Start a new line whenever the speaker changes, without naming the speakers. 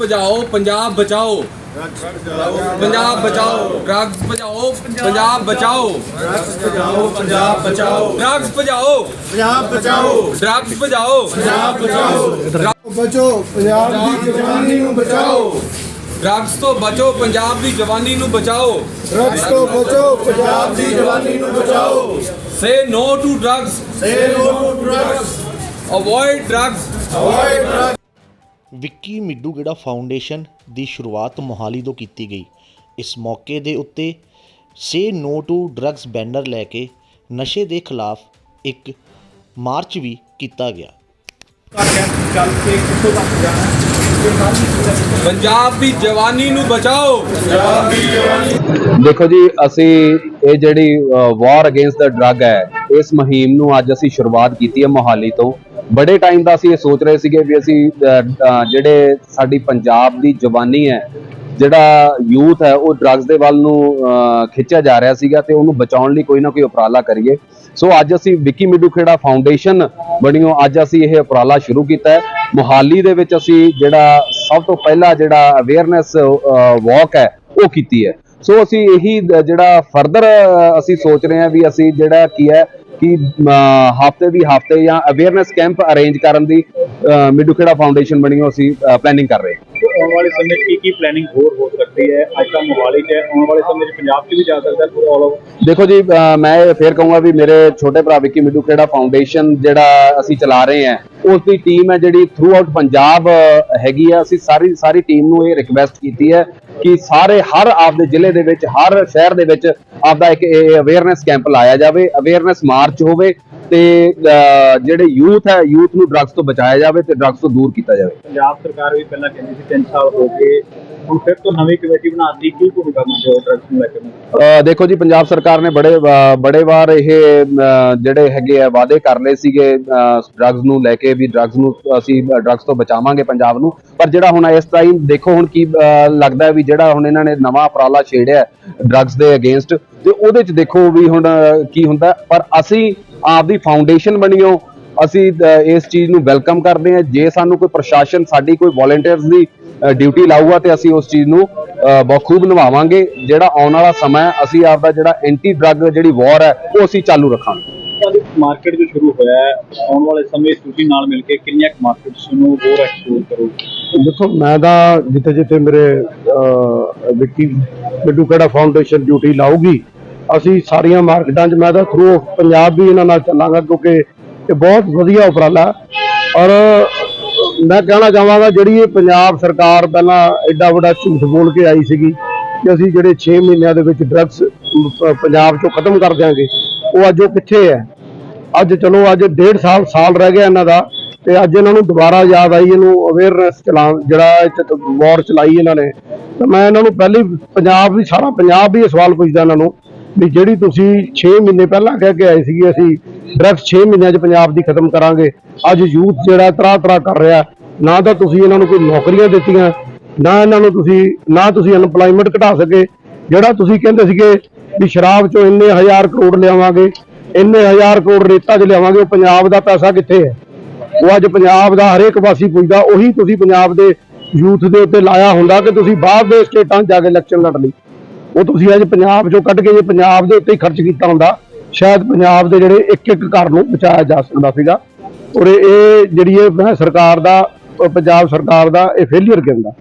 ਭਜਾਓ ਪੰਜਾਬ ਬਚਾਓ। ਪੰਜਾਬ ਬਚਾਓ ਡਰੱਗਸ ਭਜਾਓ ਪੰਜਾਬ ਬਚਾਓ।
ਬਚਾਓ ਪੰਜਾਬ ਬਚਾਓ
ਡਰੱਗਸ ਭਜਾਓ।
ਪੰਜਾਬ ਬਚਾਓ
ਡਰੱਗਸ ਭਜਾਓ।
ਪੰਜਾਬ ਬਚਾਓ ਬਚੋ ਪੰਜਾਬ ਦੀ ਜਵਾਨੀ ਨੂੰ ਬਚਾਓ।
ਡਰੱਗਸ ਤੋਂ ਬਚੋ ਪੰਜਾਬ ਦੀ ਜਵਾਨੀ ਨੂੰ ਬਚਾਓ।
ਡਰੱਗਸ ਤੋਂ ਬਚੋ ਪੰਜਾਬ ਦੀ ਜਵਾਨੀ ਨੂੰ ਬਚਾਓ।
Say no to drugs
say no to drugs
avoid drugs
avoid drugs
Vicky Middugera foundation ਦੀ ਸ਼ੁਰੂਆਤ ਮੋਹਾਲੀ ਤੋਂ ਕੀਤੀ ਗਈ। ਇਸ ਮੌਕੇ ਦੇ ਉੱਤੇ say no to drugs banner ਲੈ ਕੇ ਨਸ਼ੇ ਦੇ ਖਿਲਾਫ ਇੱਕ ਮਾਰਚ ਵੀ ਕੀਤਾ ਗਿਆ।
ਪੰਜਾਬ ਦੀ ਜਵਾਨੀ ਨੂੰ ਬਚਾਓ।
ਦੇਖੋ ਜੀ ਅਸੀਂ ਇਹ ਜਿਹੜੀ ਵਾਰ ਅਗੇਂਸਟ ਦਾ ਡਰੱਗ ਹੈ ਇਸ ਮੁਹਿੰਮ ਨੂੰ ਅੱਜ ਅਸੀਂ ਸ਼ੁਰੂਆਤ ਕੀਤੀ ਹੈ ਮੋਹਾਲੀ ਤੋਂ। ਬੜੇ ਟਾਈਮ ਦਾ ਅਸੀਂ ਇਹ ਸੋਚ ਰਹੇ ਸੀਗੇ ਵੀ ਅਸੀਂ ਜਿਹੜੇ ਸਾਡੀ ਪੰਜਾਬ ਦੀ ਜਵਾਨੀ ਹੈ, ਜਿਹੜਾ ਯੂਥ ਹੈ, ਉਹ ਡਰੱਗਸ ਦੇ ਵੱਲ ਨੂੰ ਖਿੱਚਿਆ ਜਾ ਰਿਹਾ ਸੀਗਾ ਤੇ ਉਹਨੂੰ ਬਚਾਉਣ ਲਈ ਕੋਈ ਨਾ ਕੋਈ ਉਪਰਾਲਾ ਕਰੀਏ। ਸੋ ਅੱਜ ਅਸੀਂ ਵਿੱਕੀ ਮਿੱਡੂ ਖੇੜਾ ਫਾਊਂਡੇਸ਼ਨ ਬਣੀਓ। ਅੱਜ ਅਸੀਂ ਇਹ ਉਪਰਾਲਾ ਸ਼ੁਰੂ ਕੀਤਾ ਹੈ। ਮੋਹਾਲੀ ਦੇ ਵਿੱਚ ਅਸੀਂ ਜਿਹੜਾ ਸਭ ਤੋਂ ਪਹਿਲਾ ਜਿਹੜਾ ਅਵੇਅਰਨੈਸ ਵਾਕ ਹੈ, ਉਹ ਕੀਤੀ ਹੈ। ਸੋ ਅਸੀਂ ਇਹੀ ਜਿਹੜਾ ਫਰਦਰ ਅਸੀਂ ਸੋਚ ਰਹੇ ਹਾਂ ਵੀ ਅਸੀਂ ਜਿਹੜਾ ਕੀ ਹੈ ਕਿ ਹਫ਼ਤੇ ਦੀ ਹਫ਼ਤੇ ਜਾਂ ਅਵੇਅਰਨੈਸ ਕੈਂਪ ਅਰੇਂਜ ਕਰਨ ਦੀ ਮਿੱਡੂ ਖੇੜਾ ਫਾਊਂਡੇਸ਼ਨ ਬਣੀਓ ਅਸੀਂ ਪਲੈਨਿੰਗ ਕਰ ਰਹੇ ਹਾਂ।
ਆਉਣ ਵਾਲੇ ਸਮੇਂ 'ਚ ਕੀ ਕੀ ਪਲੈਨਿੰਗ ਹੋਰ ਹੋ ਸਕਦੀ ਹੈ? ਅੱਜ ਤਾਂ ਮੋਹਾਲੀ 'ਚ ਆਉਣ ਵਾਲੇ ਸਮੇਂ 'ਚ ਪੰਜਾਬ 'ਚ ਵੀ ਜਾ ਸਕਦਾ ਹੈ ਪੂਰਾ ਆਲ ਓਵਰ
ਦੇਖੋ ਜੀ ਮੈਂ ਫੇਰ ਕਹੂੰਗਾ ਵੀ ਮੇਰੇ ਛੋਟੇ ਭਰਾ ਵਿੱਕੀ ਮਿੱਡੂ ਖੇੜਾ ਫਾਊਂਡੇਸ਼ਨ ਜਿਹੜਾ ਅਸੀਂ ਚਲਾ ਰਹੇ ਹਾਂ ਉਸ ਦੀ ਟੀਮ ਹੈ ਜਿਹੜੀ ਥਰੂ ਆਊਟ ਪੰਜਾਬ ਹੈਗੀ ਆ। ਅਸੀਂ ਸਾਰੀ ਸਾਰੀ ਟੀਮ ਨੂੰ ਇਹ ਰਿਕਵੈਸਟ ਕੀਤੀ ਹੈ ਕਿ ਸਾਰੇ ਹਰ ਆਪਦੇ ਜ਼ਿਲ੍ਹੇ ਦੇ ਵਿੱਚ ਹਰ ਸ਼ਹਿਰ ਦੇ ਵਿੱਚ ਆਪਦਾ ਇੱਕ ਅਵੇਅਰਨੈਸ ਕੈਂਪ ਲਾਇਆ ਜਾਵੇ ਅਵੇਅਰਨੈਸ ਮਾਰਚ ਹੋਵੇ ਤੇ ਅ, ਜਿਹੜੇ ਯੂਥ ਹੈ ਯੂਥ ਨੂੰ ਡਰੱਗਸ ਤੋਂ ਬਚਾਇਆ ਜਾਵੇ ਤੇ ਡਰੱਗਸ ਤੋਂ ਦੂਰ ਕੀਤਾ ਜਾਵੇ।
ਪੰਜਾਬ ਸਰਕਾਰ ਵੀ ਪਹਿਲਾਂ ਕਹਿੰਦੀ ਸੀ 3 ਸਾਲ ਹੋ ਗਏ ਹੁਣ ਫਿਰ ਤੋਂ ਨਵੀਂ ਕਮੇਟੀ ਬਣਾਤੀ ਕੀ ਭੂਮਿਕਾ ਮੰਨਦੇ ਹੋ ਡਰੱਗਸ ਨੂੰ ਲੈ ਕੇ?
ਦੇਖੋ ਜੀ, ਪੰਜਾਬ ਸਰਕਾਰ ਨੇ ਬੜੇ ਬੜੇ ਵਾਰ ਇਹ ਜਿਹੜੇ ਹੈਗੇ ਆ ਵਾਅਦੇ ਕਰ ਲਏ ਸੀਗੇ ਡਰੱਗਸ ਨੂੰ ਲੈ ਕੇ ਵੀ ਡਰੱਗਸ ਨੂੰ ਅਸੀਂ ਡਰੱਗਸ ਤੋਂ ਬਚਾਵਾਂਗੇ ਪੰਜਾਬ ਨੂੰ। ਪਰ ਜਿਹੜਾ ਹੁਣ ਇਸ ਟਾਈਮ ਦੇਖੋ ਹੁਣ ਕੀ ਲੱਗਦਾ ਵੀ ਜਿਹੜਾ ਹੁਣ ਇਹਨਾਂ ਨੇ ਨਵਾਂ ਉਪਰਾਲਾ ਛੇੜਿਆ ਡਰੱਗਸ ਦੇ ਅਗੇਂਸਟ ਤੇ ਉਹਦੇ ਚ ਦੇਖੋ ਵੀ ਹੁਣ ਕੀ ਹੁੰਦਾ। ਪਰ ਅਸੀਂ ਆਪਦੀ ਫਾਊਂਡੇਸ਼ਨ ਬਣੀਓ, ਅਸੀਂ ਇਸ ਚੀਜ਼ ਨੂੰ ਵੈਲਕਮ ਕਰਦੇ ਹਾਂ। ਜੇ ਸਾਨੂੰ ਕੋਈ ਪ੍ਰਸ਼ਾਸਨ, ਸਾਡੀ ਕੋਈ ਵੋਲੰਟੀਅਰਸ ਦੀ ਡਿਊਟੀ ਲਾਊਗਾ ਤੇ ਅਸੀਂ ਉਸ ਚੀਜ਼ ਨੂੰ ਬਖੂਬ ਨਿਭਾਵਾਂਗੇ। ਜਿਹੜਾ ਆਉਣ ਵਾਲਾ ਸਮਾਂ ਹੈ, ਅਸੀਂ ਆਪਦਾ ਜਿਹੜਾ ਐਂਟੀ ਡਰੱਗ ਜਿਹੜੀ ਵਾਰ ਹੈ ਉਹ ਅਸੀਂ ਚਾਲੂ ਰੱਖਾਂਗੇ।
ਮਾਰਕੀਟ ਜੋ ਸ਼ੁਰੂ ਹੋਇਆ ਹੈ ਆਉਣ ਵਾਲੇ ਸਮੇਂ ਤੁਸੀਂ ਨਾਲ ਮਿਲ ਕੇ ਕਿੰਨੀਆਂ ਮਾਰਕੀਟਸ ਨੂੰ ਹੋਰ ਐਕਸਪਲੋਰ ਕਰੋਗੇ?
ਦੇਖੋ ਮੈਂ ਤਾਂ ਜਿੱਥੇ ਜਿੱਥੇ ਮੇਰੇ ਵਿੱਕੀ ਮਿੱਡੂ ਕਿਹੜਾ ਫਾਊਂਡੇਸ਼ਨ ਡਿਊਟੀ ਲਾਊਗੀ ਅਸੀਂ ਸਾਰੀਆਂ ਮਾਰਕੀਟਾਂ 'ਚ ਮੈਂ ਤਾਂ ਥਰੂ ਪੰਜਾਬ ਵੀ ਇਹਨਾਂ ਨਾਲ ਚੱਲਾਂਗਾ ਕਿਉਂਕਿ ਇਹ ਬਹੁਤ ਵਧੀਆ ਉਪਰਾਲਾ। ਔਰ ਮੈਂ ਕਹਿਣਾ ਚਾਹਾਂਗਾ ਜਿਹੜੀ ਇਹ ਪੰਜਾਬ ਸਰਕਾਰ ਪਹਿਲਾਂ ਐਡਾ ਵੱਡਾ ਝੂਠ ਬੋਲ ਕੇ ਆਈ ਸੀਗੀ ਕਿ ਅਸੀਂ ਜਿਹੜੇ 6 ਮਹੀਨਿਆਂ ਦੇ ਵਿੱਚ ਡਰੱਗਸ ਪੰਜਾਬ 'ਚੋਂ ਖਤਮ ਕਰ ਦਿਆਂਗੇ, ਉਹ ਅੱਜ ਉਹ ਕਿੱਥੇ ਹੈ? ਅੱਜ ਚਲੋ, ਅੱਜ ਡੇਢ ਸਾਲ ਸਾਲ ਰਹਿ ਗਿਆ ਇਹਨਾਂ ਦਾ ਤੇ ਅੱਜ ਇਹਨਾਂ ਨੂੰ ਦੁਬਾਰਾ ਯਾਦ ਆਈ, ਇਹਨੂੰ ਅਵੇਅਰਨੈਸ ਚਲਾ ਜਿਹੜਾ ਵਾਰ ਚਲਾਈ ਇਹਨਾਂ ਨੇ। ਤਾਂ ਮੈਂ ਇਹਨਾਂ ਨੂੰ ਪਹਿਲੀ ਪੰਜਾਬ ਵੀ ਸਾਰਾ ਪੰਜਾਬ ਵੀ ਇਹ ਸਵਾਲ ਪੁੱਛਦਾ ਇਹਨਾਂ ਨੂੰ ਵੀ ਜਿਹੜੀ ਤੁਸੀਂ 6 ਮਹੀਨੇ ਪਹਿਲਾਂ ਕਹਿ ਕੇ ਆਏ ਸੀਗੇ ਅਸੀਂ, ਡਰੱਗਸ 6 ਮਹੀਨਿਆਂ 'ਚ ਪੰਜਾਬ ਦੀ ਖਤਮ ਕਰਾਂਗੇ। ਅੱਜ ਯੂਥ ਜਿਹੜਾ ਤਰਾ ਤਰਾ ਕਰ ਰਿਹਾ ਨਾ ਤਾਂ ਤੁਸੀਂ ਇਹਨਾਂ ਨੂੰ ਕੋਈ ਨੌਕਰੀਆਂ ਦਿੱਤੀਆਂ, ਨਾ ਇਹਨਾਂ ਨੂੰ ਤੁਸੀਂ, ਨਾ ਤੁਸੀਂ ਅਨਪਲਾਈਮੈਂਟ ਘਟਾ ਸਕੇ। ਜਿਹੜਾ ਤੁਸੀਂ ਕਹਿੰਦੇ ਸੀਗੇ ਵੀ ਸ਼ਰਾਬ 'ਚੋਂ ਇੰਨੇ ਹਜ਼ਾਰ ਕਰੋੜ ਲਿਆਵਾਂਗੇ, ਇੰਨੇ ਹਜ਼ਾਰ ਕਰੋੜ ਰੇਤਾ 'ਚ ਲਿਆਵਾਂਗੇ, ਉਹ ਪੰਜਾਬ ਦਾ ਪੈਸਾ ਕਿੱਥੇ ਹੈ? ਉਹ ਅੱਜ ਪੰਜਾਬ ਦਾ ਹਰੇਕ ਵਾਸੀ ਪੁੱਛਦਾ, ਉਹੀ ਤੁਸੀਂ ਪੰਜਾਬ ਦੇ ਯੂਥ ਦੇ ਉੱਤੇ ਲਾਇਆ ਹੁੰਦਾ ਕਿ ਤੁਸੀਂ ਬਾਹਰ ਦੇ ਸਟੇਟਾਂ 'ਚ ਜਾ ਕੇ ਇਲੈਕਸ਼ਨ ਲੜ ਲਈ। ਉਹ ਤੁਸੀਂ ਅੱਜ ਪੰਜਾਬ 'ਚੋਂ ਕੱਢ ਕੇ ਜੇ ਪੰਜਾਬ ਦੇ ਉੱਤੇ ਹੀ ਖਰਚ ਕੀਤਾ ਹੁੰਦਾ, ਸ਼ਾਇਦ ਪੰਜਾਬ ਦੇ ਜਿਹੜੇ ਇੱਕ ਇੱਕ ਘਰ ਨੂੰ ਬਚਾਇਆ ਜਾ ਸਕਦਾ ਸੀਗਾ। ਔਰ ਇਹ ਜਿਹੜੀ ਇਹ ਮੈਂ ਸਰਕਾਰ ਦਾ ਅਹ ਪੰਜਾਬ ਸਰਕਾਰ ਦਾ ਇਹ ਫੇਲਿਅਰ ਕਹਿੰਦਾ।